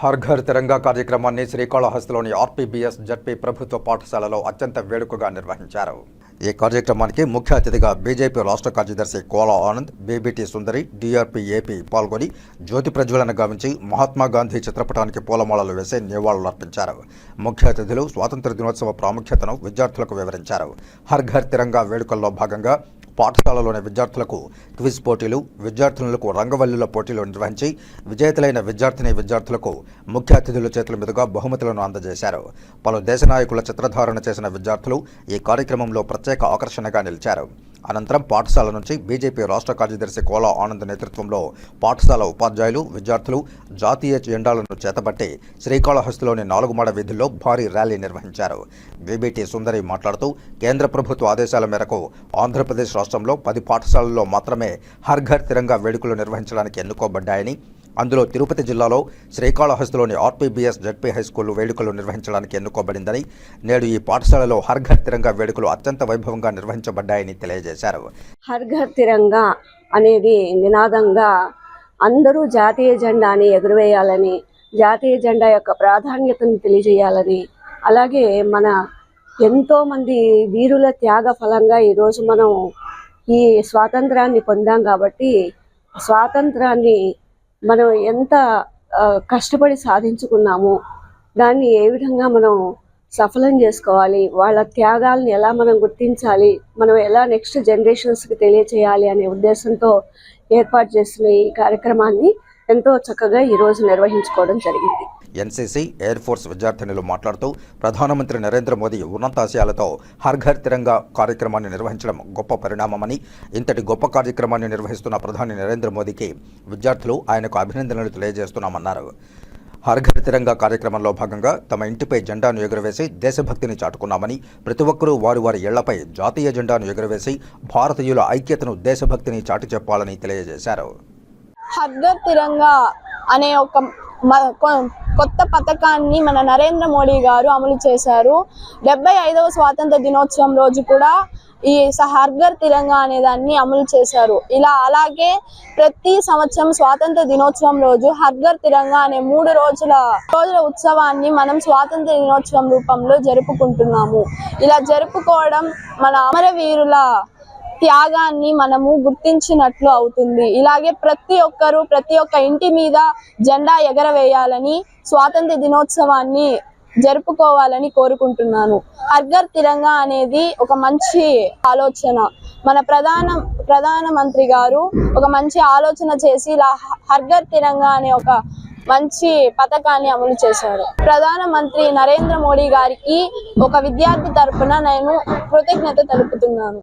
Her Ghar Tiranga కార్యక్రమాన్ని శ్రీకాళహస్తిలోని RPBS ZP ప్రభుత్వ పాఠశాలలో అత్యంత వేడుకగా నిర్వహించారు. ఈ కార్యక్రమానికి ముఖ్య అతిథిగా బీజేపీ రాష్ట్ర కార్యదర్శి Kola Anand BBT Sundari DRP AP పాల్గొని జ్యోతి ప్రజ్వలన గావించి మహాత్మా గాంధీ చిత్రపటానికి పూలమాలలు వేసి నివాళులర్పించారు. ముఖ్య అతిథులు స్వాతంత్ర దినోత్సవ ప్రాముఖ్యతను విద్యార్థులకు వివరించారు. హర్ ఘర్ తిరంగా వేడుకల్లో భాగంగా పాఠశాలలోని విద్యార్థులకు క్విజ్ పోటీలు విద్యార్థులకు రంగవల్లుల పోటీలు నిర్వహించి విజేతలైన విద్యార్థిని విద్యార్థులకు ముఖ్య అతిథుల చేతుల మీదుగా బహుమతులను అందజేశారు. పలు దేశ నాయకుల చిత్రధారణ చేసిన విద్యార్థులు ఈ కార్యక్రమంలో ప్రత్యేక ఆకర్షణగా నిలిచారు. అనంతరం పాఠశాల నుంచి బీజేపీ రాష్ట్ర కార్యదర్శి కోలా ఆనంద్ నేతృత్వంలో పాఠశాల ఉపాధ్యాయులు విద్యార్థులు జాతీయ జెండాలను చేతబట్టి శ్రీకాళహస్తిలోని నాలుగుమాడ వీధుల్లో భారీ ర్యాలీ నిర్వహించారు. బీబీటీ సుందరి మాట్లాడుతూ కేంద్ర ప్రభుత్వ ఆదేశాల మేరకు ఆంధ్రప్రదేశ్ రాష్ట్రంలో పది పాఠశాలల్లో మాత్రమే హర్ఘర్ తిరంగా వేడుకలు నిర్వహించడానికి ఎన్నుకోబడ్డాయని అందులో తిరుపతి జిల్లాలో శ్రీకాళహస్తిలోని ఆర్పీబీఎస్ జడ్పీ హై స్కూల్ వేడుకలు నిర్వహించడానికి ఎన్నుకోబడిందని నేడు ఈ పాఠశాలలో హర్ఘర్ తిరంగా వేడుకలు అత్యంత వైభవంగా నిర్వహించబడ్డాయని తెలియజేశారు. హర్ఘర్ తిరంగా అనేది నినాదంగా అందరూ జాతీయ జెండాని ఎగురవేయాలని జాతీయ జెండా యొక్క ప్రాధాన్యతను తెలియజేయాలని అలాగే మన ఎంతోమంది వీరుల త్యాగ ఫలంగా ఈరోజు మనం ఈ స్వాతంత్రాన్ని పొందాం కాబట్టి స్వాతంత్రాన్ని మనం ఎంత కష్టపడి సాధించుకున్నాము దాన్ని ఏ విధంగా మనం సఫలం చేసుకోవాలి వాళ్ళ త్యాగాలను ఎలా మనం గుర్తించాలి మనం ఎలా నెక్స్ట్ జనరేషన్స్కి తెలియచేయాలి అనే ఉద్దేశంతో ఏర్పాటు చేసిన ఈ కార్యక్రమాన్ని ఎంతో చక్కగా ఈరోజు నిర్వహించుకోవడం జరిగింది. ఎన్సీసీ ఎయిర్ ఫోర్స్ విద్యార్థినులు మాట్లాడుతూ ప్రధానమంత్రి నరేంద్ర మోదీ ఉన్నతాశయాలతో హర్ ఘర్ తిరంగా కార్యక్రమాన్ని నిర్వహించడం గొప్ప పరిణామమని ఇంతటి గొప్ప కార్యక్రమాన్ని నిర్వహిస్తున్న ప్రధాని నరేంద్ర మోదీకి విద్యార్థులు ఆయనకు అభినందనలు తెలియజేస్తున్నామన్నారు. హర్ఘర్ తిరంగా కార్యక్రమంలో భాగంగా తమ ఇంటిపై జెండాను ఎగురవేసి దేశభక్తిని చాటుకున్నామని ప్రతి ఒక్కరూ వారి వారి ఇళ్ళపై జాతీయ జెండాను ఎగురవేసి భారతీయుల ఐక్యతను దేశభక్తిని చాటి చెప్పాలని తెలియజేశారు. హర్ఘర్ తిరంగా అనే ఒక మ- కొ- కొత్త పథకాన్ని మన నరేంద్ర మోడీ గారు అమలు చేశారు. డెబ్బై ఐదవ స్వాతంత్ర దినోత్సవం రోజు కూడా ఈ స- హర్ఘర్ తిరంగా అనే దాన్ని అమలు చేశారు. ఇలా అలాగే ప్రతి సంవత్సరం స్వాతంత్ర దినోత్సవం రోజు హర్ఘర్ తిరంగా అనే మూడు రోజుల రోజుల ఉత్సవాన్ని మనం స్వాతంత్ర దినోత్సవం రూపంలో జరుపుకుంటున్నాము. ఇలా జరుపుకోవడం మన అమరవీరుల త్యాగాన్ని మనము గుర్తించినట్లు అవుతుంది. ఇలాగే ప్రతి ఒక్కరూ ప్రతి ఒక్క ఇంటి మీద జెండా ఎగరవేయాలని స్వాతంత్ర దినోత్సవాన్ని జరుపుకోవాలని కోరుకుంటున్నాను. హర్ఘర్ తిరంగా అనేది ఒక మంచి ఆలోచన. మన ప్రధాన ప్రధానమంత్రి గారు ఒక మంచి ఆలోచన చేసి ఇలా హర్ఘర్ తిరంగా అనే ఒక మంచి పథకాన్ని అమలు చేశారు. ప్రధానమంత్రి నరేంద్ర మోడీ గారికి ఒక విద్యార్థి తరఫున నేను కృతజ్ఞత తెలుపుతున్నాను.